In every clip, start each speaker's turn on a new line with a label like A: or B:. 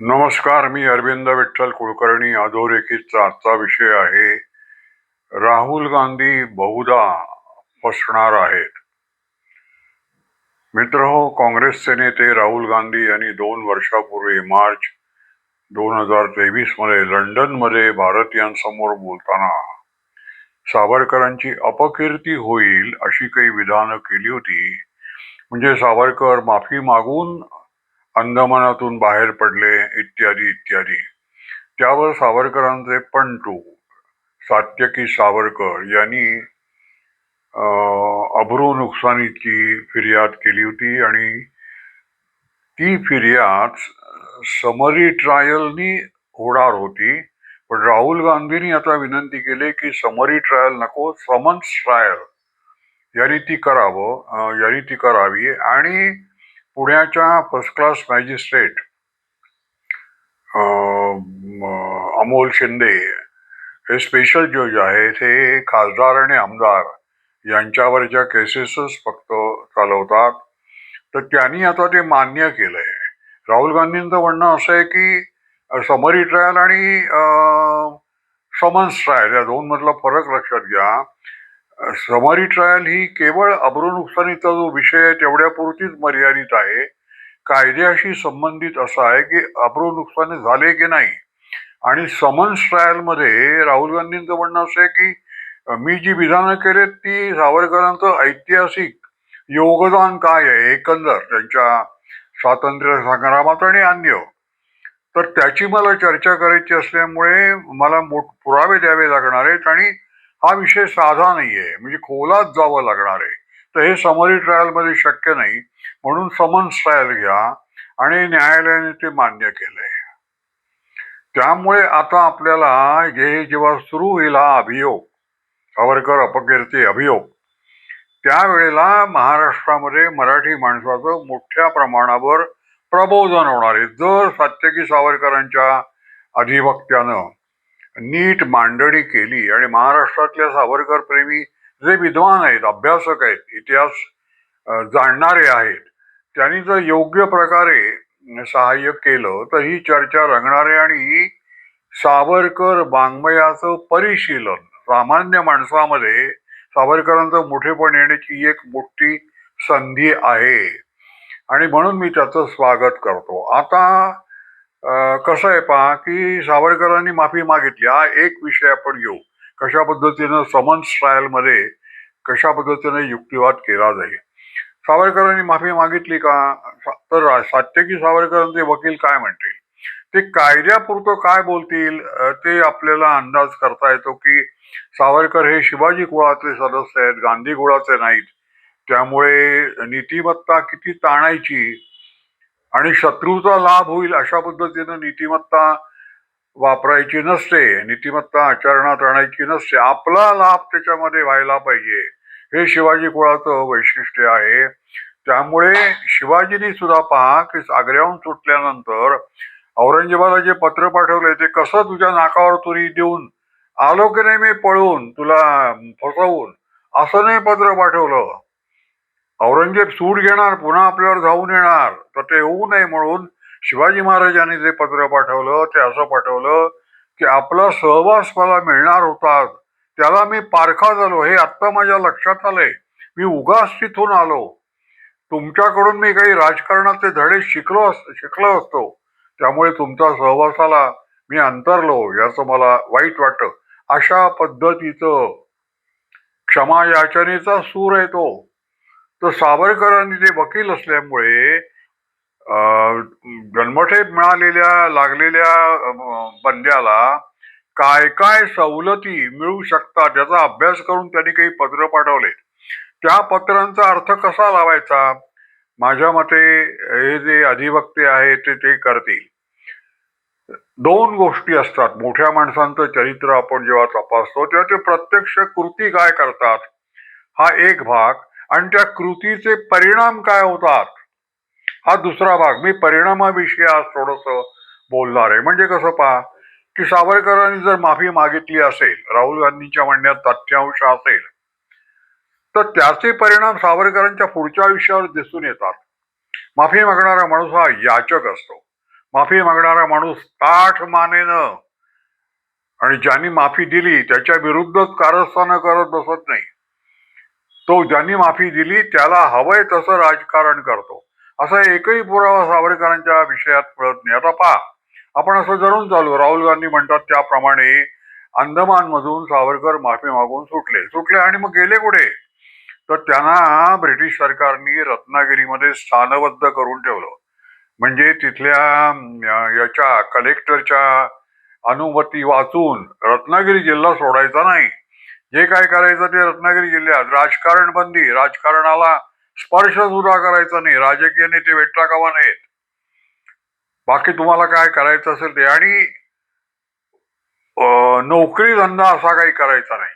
A: नमस्कार मी अरविंद विठ्ठल कुलकर्णी. अधोरेखितचा आजचा विषय आहे राहुल गांधी बहुधा फसणार आहेत. मित्र हो काँग्रेसचे नेते राहुल गांधी यांनी दोन वर्षापूर्वी मार्च दोन हजार तेवीसमध्ये लंडनमध्ये भारतीयांसमोर बोलताना सावरकरांची अपकीर्ती होईल अशी काही विधानं केली होती. म्हणजे सावरकर माफी मागून अंदमानातून बाहेर पडले इत्यादी इत्यादी. त्यावर सावरकरांचे पंटू सात्यकी सावरकर यांनी अं, अब्रू नुकसानीची फिर्याद केली होती आणि ती फिर्याद समरी ट्रायलनी होणार होती. पण राहुल गांधींनी आता विनंती केली की समरी ट्रायल नको समन्स ट्रायल. यांनी ती करावं यांनी ती करावी आणि पुण्याच्या first class magistrate Amol Shinde हे स्पेशल जज आहेत. हे खासदार आणि आमदार यांच्यावरच्या केसेसच फक्त चालवतात. तर त्यांनी आता ते मान्य केलंय. राहुल गांधींचं म्हणणं असं आहे की समरी ट्रायल आणि समन्स ट्रायल या दोन मधला फरक लक्षात घ्या. समरी ट्रायल ही केवळ अब्रू नुकसानीचा जो विषय आहे तेवढ्यापुरतीच मर्यादित आहे. कायद्याशी संबंधित असा आहे की अब्रू नुकसानी झाले की नाही. आणि समन्स ट्रायलमध्ये राहुल गांधींचं म्हणणं असं आहे की मी जी विधानं केलीत ती सावरकरांचं ऐतिहासिक योगदान काय आहे एकंदर त्यांच्या स्वातंत्र्य संग्रामात आणि अन्य. तर त्याची मला चर्चा करायची असल्यामुळे मला मोठ पुरावे द्यावे लागणार आहेत आणि हा विषय साधा नाहीये. म्हणजे खोलात जावं लागणार आहे. तर हे समरी ट्रायलमध्ये शक्य नाही. म्हणून समन्स ट्रायल घ्या आणि न्यायालयाने ते मान्य केलंय. त्यामुळे आता आपल्याला हे जेव्हा सुरू होईल हा अभियोग सावरकर अपकीर्ती अभियोग त्यावेळेला महाराष्ट्रामध्ये मराठी माणसाचं मोठ्या प्रमाणावर प्रबोधन होणार आहे. जर सात्यकी सावरकरांच्या अधिवक्त्यानं नीट मांडणी केली आणि महाराष्ट्रातल्या सावरकर प्रेमी जे विद्वान आहेत अभ्यासक आहेत इतिहास जाणणारे आहेत त्यांनी जर योग्य प्रकारे सहाय्य केलं तर ही चर्चा रंगणारे आणि ही सावरकर वाङ्मयाचं परिशीलन सामान्य माणसामध्ये सावरकरांचं मोठेपण येण्याची एक मोठी संधी आहे. आणि म्हणून मी त्याचं स्वागत करतो. आता कसं आहे पहा की सावरकरांनी माफी मागितली. हा एक विषय आपण घेऊ. कशा पद्धतीनं समन्स ट्रायलमध्ये कशा पद्धतीने युक्तिवाद केला जाईल? सावरकरांनी माफी मागितली का? तर सात्यकी सावरकरांचे वकील काय म्हणतील? ते कायद्यापुरतं काय बोलतील? ते आपल्याला अंदाज करता येतो की सावरकर हे शिवाजी कुळातले सदस्य आहेत गांधी कुळाचे नाहीत. त्यामुळे नीतिमत्ता किती ताणायची आणि शत्रूचा लाभ होईल अशा पद्धतीनं नीतिमत्ता वापरायची नसते नीतिमत्ता आचरणात आणायची नसते. आपला लाभ त्याच्यामध्ये व्हायला पाहिजे. हे शिवाजी कुळाचं वैशिष्ट्य आहे. त्यामुळे शिवाजीनी सुद्धा पहा की आग्र्याहून सुटल्यानंतर औरंगजेबाला जे पत्र पाठवलंय ते कसं तुझ्या नाकावर तुरी देऊन आलो की नाही मी पळून तुला फसवून असं नाही पत्र पाठवलं. औरंगजेब सूट घेणार पुन्हा आपल्यावर धावून येणार तर ते होऊ नये म्हणून शिवाजी महाराजांनी जे पत्र पाठवलं ते असं पाठवलं की आपला सहवास मला मिळणार होता. त्याला मी पारखा झालो. हे आत्ता माझ्या लक्षात आलंय. मी उगाच तिथून आलो. तुमच्याकडून मी काही राजकारणाचे धडे शिकलो अस शिकलो असतो. त्यामुळे तुमच्या सहवासाला मी अंतरलो याचं मला वाईट वाटतं. अशा पद्धतीचं क्षमा याचनेचा सूर आहे तो. तर सावरकरांनी ते वकील असल्यामुळे जन्मठेप मिळालेल्या लागलेल्या बंद्याला काय काय सवलती मिळू शकतात याचा अभ्यास करून त्यांनी काही पत्र पाठवले. त्या पत्रांचा अर्थ कसा लावायचा? माझ्या मते हे जे अधिवक्ते आहेत ते ते करतील. दोन गोष्टी असतात. मोठ्या माणसांचं चरित्र आपण जेव्हा तपासतो तेव्हा ते प्रत्यक्ष कृती काय करतात? हा एक भाग. आणि त्या कृतीचे परिणाम काय होतात? हा दुसरा भाग. मी परिणामाविषयी आज थोडस बोलणार आहे. म्हणजे कसं पहा की सावरकरांनी जर माफी मागितली असेल राहुल गांधींच्या म्हणण्यात तथ्यांश असेल तर त्याचे परिणाम सावरकरांच्या पुढच्या आयुष्यावर दिसून येतात. माफी मागणारा माणूस हा याचक असतो. माफी मागणारा माणूस ताठ मानेनं. आणि ज्यांनी माफी दिली त्याच्या विरुद्धच कारस्थानं करत बसत नाही. तो ज्यांनी माफी दिली त्याला हवंय तसं राजकारण करतो. असा एकही पुरावा सावरकरांच्या विषयात मिळत नाही. आता पहा आपण असं धरून चालू. राहुल गांधी म्हणतात त्याप्रमाणे अंदमान मधून सावरकर माफी मागून सुटले. सुटले आणि मग गेले कुठे? तर त्यांना ब्रिटिश सरकारने रत्नागिरीमध्ये स्थानबद्ध करून ठेवलं. म्हणजे तिथल्या याच्या कलेक्टरच्या अनुमती वाचून रत्नागिरी जिल्हा सोडायचा नाही. जे काय करायचं ते रत्नागिरी जिल्ह्यात. राजकारण बंदी राजकारणाला स्पर्श सुद्धा करायचा नाही. राजकीय नेते भेटला कामा नाहीत. बाकी तुम्हाला काय करायचं असेल ते. आणि नोकरी धंदा असा काही करायचा नाही.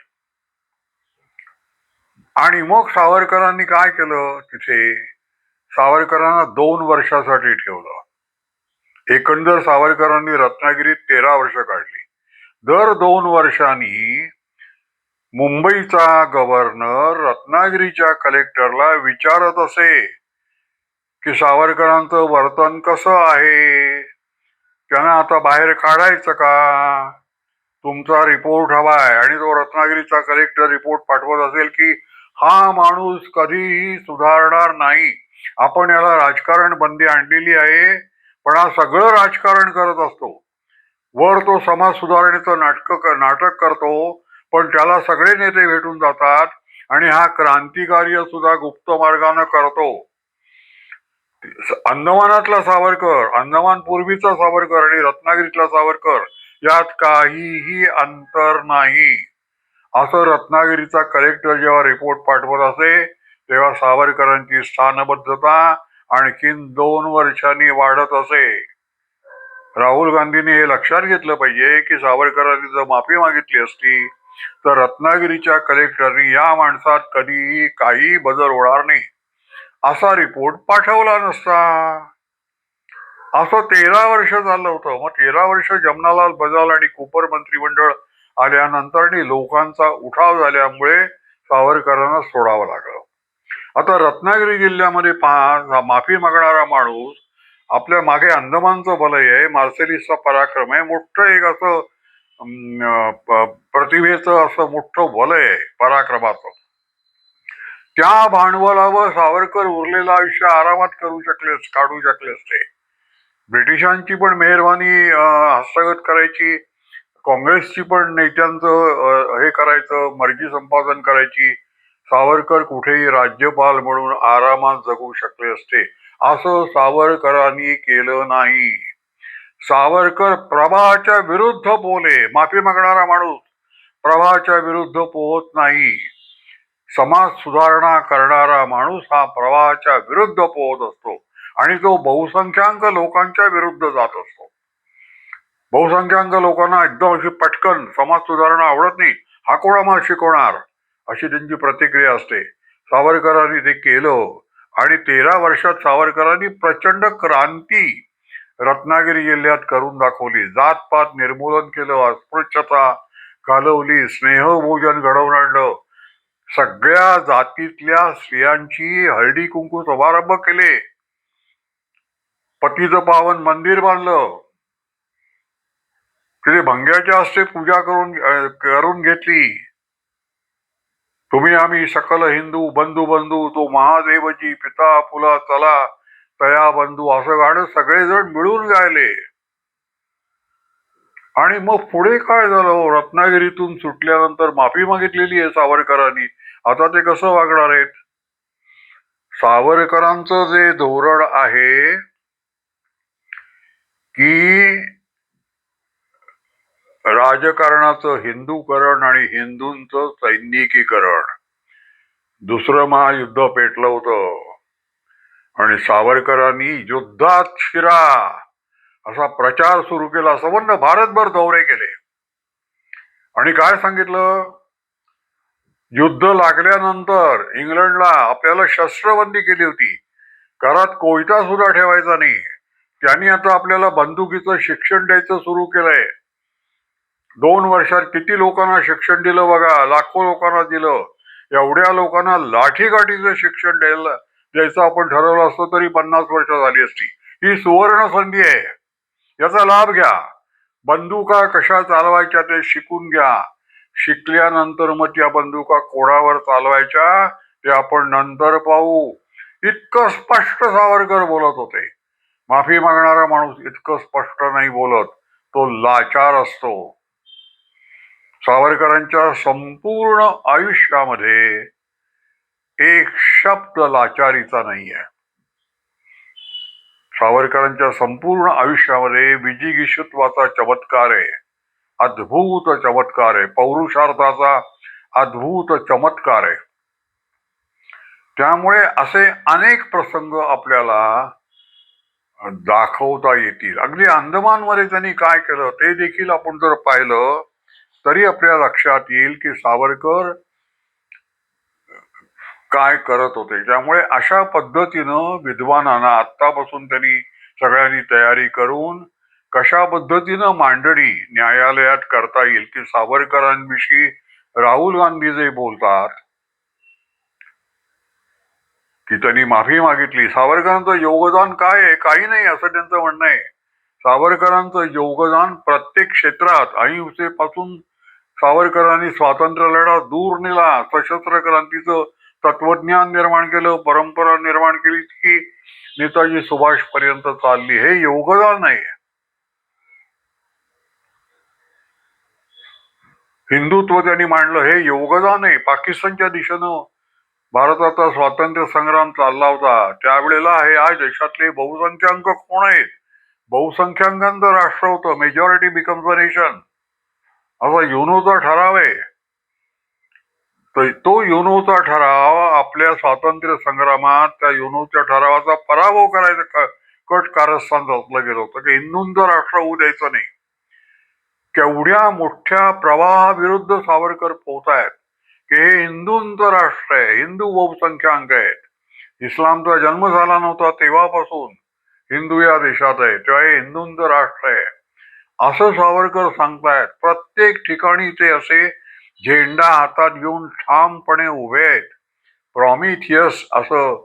A: आणि मग सावरकरांनी काय केलं तिथे? सावरकरांना दोन वर्षासाठी ठेवलं. एकंदर सावरकरांनी रत्नागिरीत तेरा वर्ष काढली. दर दोन वर्षांनी मुंबईचा गव्हर्नर रत्नागिरीच्या कलेक्टरला विचारत असे की सावरकरांचं वर्तन कसं आहे? त्यांना आता बाहेर काढायचं का? तुमचा रिपोर्ट हवाय आणि तो रत्नागिरीचा कलेक्टर रिपोर्ट पाठवत असेल की हा माणूस कधीही सुधारणार नाही. आपण याला राजकारण बंदी आणलेली आहे पण हा सगळं राजकारण करत असतो. वर तो समाज सुधारणेचं नाटक नाटक करतो पण त्याला सगळे नेते भेटून जातात आणि हा क्रांतिकार्य सुद्धा गुप्त मार्गानं करतो. अंदमानातला सावरकर अंदमान पूर्वीचा सावरकर आणि रत्नागिरीतला सावरकर यात काहीही अंतर नाही. असं रत्नागिरीचा कलेक्टर जेव्हा रिपोर्ट पाठवत असे तेव्हा सावरकरांची स्थानबद्धता आणखीन दोन वर्षांनी वाढत असे. राहुल गांधींनी हे लक्षात घेतलं पाहिजे की सावरकरांनी जर माफी मागितली असती तर रत्नागिरीच्या कलेक्टरनी या माणसात कधीही काही बदल होणार नाही. असा रिपोर्ट पाठवला नसता. असं तेरा वर्ष झालं होतं. मग तेरा वर्ष जमनालाल बजाल आणि कुपर मंत्रिमंडळ आल्यानंतर आणि लोकांचा उठाव झाल्यामुळे सावरकरांना सोडावं लागलं. आता रत्नागिरी जिल्ह्यामध्ये पहा माफी मागणारा माणूस आपल्या मागे अंदमानचं भलय. आहे मार्सेलिसचा पराक्रम आहे. मोठं एक असं प्रतिभेचं असं मोठं वलय आहे पराक्रमाचं त्या भांडवलावर सावरकर उरलेलं आयुष्य आरामात करू शकले काढू शकले असते ब्रिटिशांची पण मेहरबानी हस्तगत करायची काँग्रेसची पण नेत्यांचं हे करायचं मर्जी संपादन करायची सावरकर कुठेही राज्यपाल म्हणून आरामात जगू शकले असते असं सावरकरांनी केलं नाही सावरकर प्रभाच्या विरुद्ध बोले. माफी मागणारा माणूस प्रभाच्या विरुद्ध पोहत नाही. समाज सुधारणा करणारा माणूस हा प्रवाहाच्या विरुद्ध पोहत असतो आणि तो बहुसंख्याक लोकांच्या विरुद्ध जात असतो. बहुसंख्याक लोकांना एकदम अशी पटकन समाज सुधारणा आवडत नाही हा कोणा आम्हाला शिकवणार? अशी त्यांची प्रतिक्रिया असते. सावरकरांनी ते केलं आणि तेरा वर्षात सावरकरांनी प्रचंड क्रांती रत्नागिरी जिल्ह्यात करून दाखवली. जातपात निर्मूलन केलं अस्पृश्यता घालवली स्नेहभोजन घडवून आणलं. सगळ्या जातीतल्या स्त्रियांची हळदी कुंकू समारंभ केले. पतीचं पावन मंदिर बांधलं. तिथे भंग्याच्या हस्ते पूजा करून करून घेतली. तुम्ही आम्ही सकल हिंदू बंधू बंधू तो महादेवजी पिता फुला चला तया बंधू असं गाणं सगळेजण मिळून गायले. आणि मग पुढे काय झालं? हो? रत्नागिरीतून सुटल्यानंतर माफी मागितलेली आहे सावरकरांनी. आता ते कसं वागणार आहेत? सावरकरांचं जे धोरण आहे की राजकारणाचं हिंदूकरण आणि हिंदूंचं सैनिकीकरण. दुसरं महायुद्ध पेटलं होतं. आणि सावरकरांनी युद्धात शिरा. असा प्रचार सुरू केला. संबंध भारतभर दौरे केले. आणि काय सांगितलं? युद्ध लागल्यानंतर इंग्लंडला आपल्याला शस्त्रबंदी केली होती. घरात कोयता सुद्धा ठेवायचा नाही. त्यांनी आता आपल्याला बंदुकीचं शिक्षण द्यायचं सुरू केलंय. दोन वर्षात किती लोकांना शिक्षण दिलं बघा? लाखो लोकांना दिलं. एवढ्या लोकांना लाठीकाठीचं शिक्षण द्यायला द्यायचं आपण ठरवलं असतं तरी पन्नास वर्ष झाली असती. ही सुवर्ण संधी आहे. याचा लाभ घ्या. बंदुका कशा चालवायच्या ते शिकून घ्या. शिकल्यानंतर मग त्या बंदुका कोणावर चालवायच्या ते आपण नंतर पाहू. इतकं स्पष्ट सावरकर बोलत होते. माफी मागणारा माणूस इतकं स्पष्ट नाही बोलत. तो लाचार असतो. सावरकरांच्या संपूर्ण आयुष्यामध्ये एक शब्द लाचारीचा नाही आहे सावरकरांच्या संपूर्ण आयुष्यामध्ये विजिगिषुत्वाचा चमत्कार आहे. अद्भुत चमत्कार आहे. पौरुषार्थाचा अद्भुत चमत्कार आहे. त्यामुळे असे अनेक प्रसंग आपल्याला दाखवता येतील. अगदी अंदमानमध्ये त्यांनी काय केलं ते देखील आपण जर पाहिलं तरी आपल्या लक्षात येईल की सावरकर काय करत होते. त्यामुळे अशा पद्धतीनं विद्वानांना आत्तापासून त्यांनी सगळ्यांनी तयारी करून कशा पद्धतीनं मांडणी न्यायालयात करता येईल की सावरकरांविषयी राहुल गांधी जे बोलतात की त्यांनी माफी मागितली. सावरकरांचं योगदान काय आहे? काही नाही असं त्यांचं म्हणणं आहे. सावरकरांचं योगदान प्रत्येक क्षेत्रात अहिंसेपासून सावरकरांनी स्वातंत्र्य लढा दूर नेला. सशस्त्र क्रांतीचं तत्वज्ञान निर्माण केलं परंपरा निर्माण केली की नेताजी सुभाष पर्यंत चालली. हे योगदान आहे. हिंदुत्व त्यांनी मांडलं हे योगदान आहे. पाकिस्तानच्या दिशेनं भारताचा स्वातंत्र्य संग्राम चालला होता. त्यावेळेला हे आज देशातले बहुसंख्याक कोण आहेत? बहुसंख्याकांचं राष्ट्र होतं. मेजॉरिटी बिकम्स अ नेशन असा युनोचा ठराव आहे. तर तो युनोचा ठराव आपल्या स्वातंत्र्य संग्रामात त्या युनोच्या ठरावाचा पराभव करायचा कट कारस्थान रचलं गेलं होतं. की हिंदूंचं राष्ट्र होऊ द्यायचं नाही. केवढ्या मोठ्या प्रवाहाविरुद्ध सावरकर पोहतायत. की हे हिंदूंचं राष्ट्र आहे. हिंदू बहुसंख्याक आहेत. इस्लामचा जन्म झाला नव्हता तेव्हापासून हिंदू या देशात आहे. तेव्हा हे हिंदूंचं राष्ट्र आहे. असं सावरकर सांगतायत. प्रत्येक ठिकाणी ते असे झेंडा हातात घेऊन ठामपणे उभे आहेत. प्रॉमिथियस असं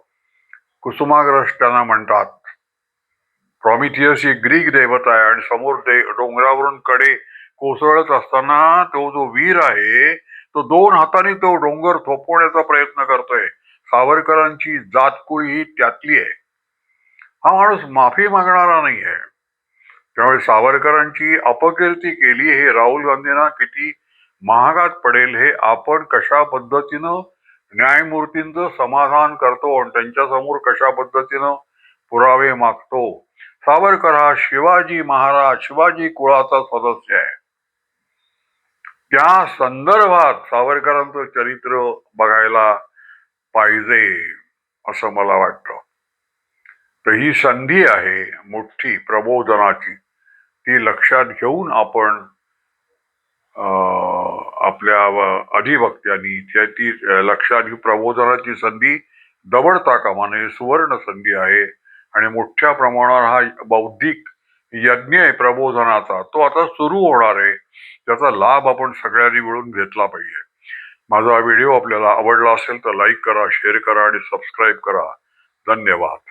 A: कुसुमाग्रज त्यांना म्हणतात. प्रॉमिथियस ही ग्रीक देवता आहे आणि समोर ते डोंगरावरून कडे कोसळत असताना तो जो वीर आहे तो दोन हाताने तो डोंगर थोपवण्याचा प्रयत्न करतोय. सावरकरांची जातकुळी ही त्यातली आहे. हा माणूस माफी मागणारा नाही आहे त्यामुळे सावरकरांची अपकीर्ती केली हे राहुल गांधींना किती महागात पडेल हे आपण कशा पद्धतीनं न्यायमूर्तींचं समाधान करतो आणि त्यांच्यासमोर कशा पद्धतीनं पुरावे मागतो? सावरकर हा शिवाजी महाराज शिवाजी कुळाचा सदस्य आहे. त्या संदर्भात सावरकरांचं चरित्र बघायला पाहिजे असं मला वाटतं. तर ही संधी आहे मोठी प्रबोधनाची. ती लक्षात घेऊन आपण अं, आपल्या अधिभक्त्यांनी अधिवक्त्यांनी त्या ती लक्षात प्रबोधनाची संधी दबडता कामा नये सुवर्ण संधी आहे. आणि मोठ्या प्रमाणावर हा बौद्धिक यज्ञ आहे प्रबोधनाचा तो आता सुरू होणार आहे. त्याचा लाभ आपण सगळ्यांनी मिळून घेतला पाहिजे. माझा व्हिडिओ आपल्याला आवडला असेल तर लाईक करा शेअर करा आणि सबस्क्राईब करा. धन्यवाद.